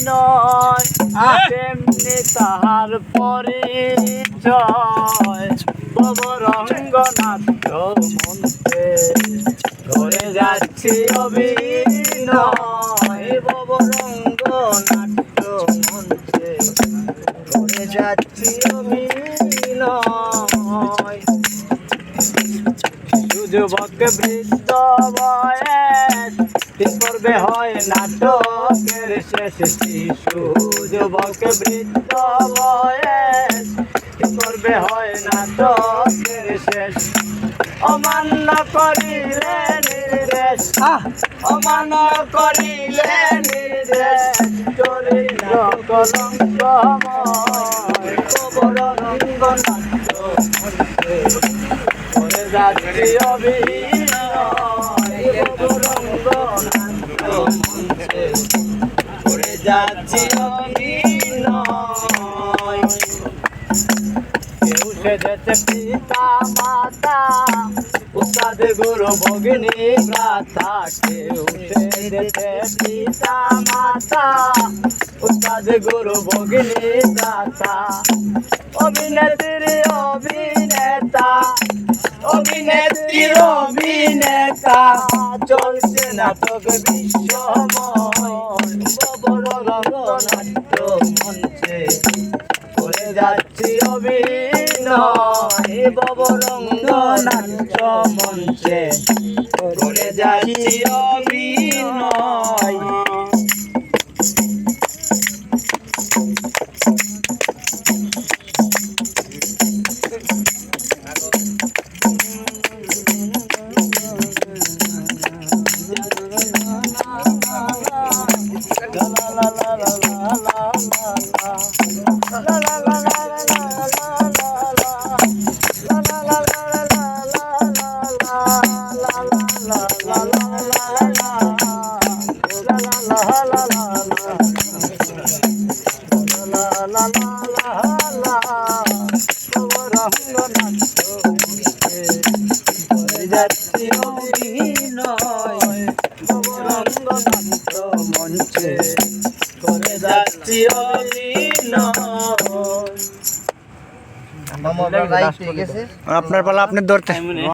অভিনয় তেমনি তাহার পরিচয় নবরঙ্গনাথ মন্ত্রে করে যাচ্ছি অভিনয়। মন্ত্রে করে যাচ্ছি অভিনয়। যুবক বৃদ্ধ বয়স। কি করবে হয় নাটকের শেষ শিশু। যুবক বৃদ্ধ বয়স। কি করবে হয় নাটকের শেষ। অমান্য করিলে নির্দেশ। অমান্য করিলে নির্দেশ। চরিত্র কলঙ্কময় কবর রঙ্গ নাট্য মন্ত্রে করে যাচ্ছি কেউ সেজেছে পিতা মাতা উস্তাদ গুরু ভগিনী ভ্রাতা কেউ সেজেছে পিতা মাতা উস্তাদ গুরু ভগিনী ভ্রাতা অভিনেত্রীর অভিনেতা অভিনেত্রীর অভিনেতা চলছে নাটক বিশ্বময়। রঙ্গনাট্য মঞ্চে করে যাচ্ছি অভিনয়। ববরঙ্গ নাট্য মঞ্চে যাচ্ছি অভিনয়। যাচ্ছি অভিনয় মঞ্চে করে যাচ্ছি অলীন আপনার পালা আপনি ধরতে।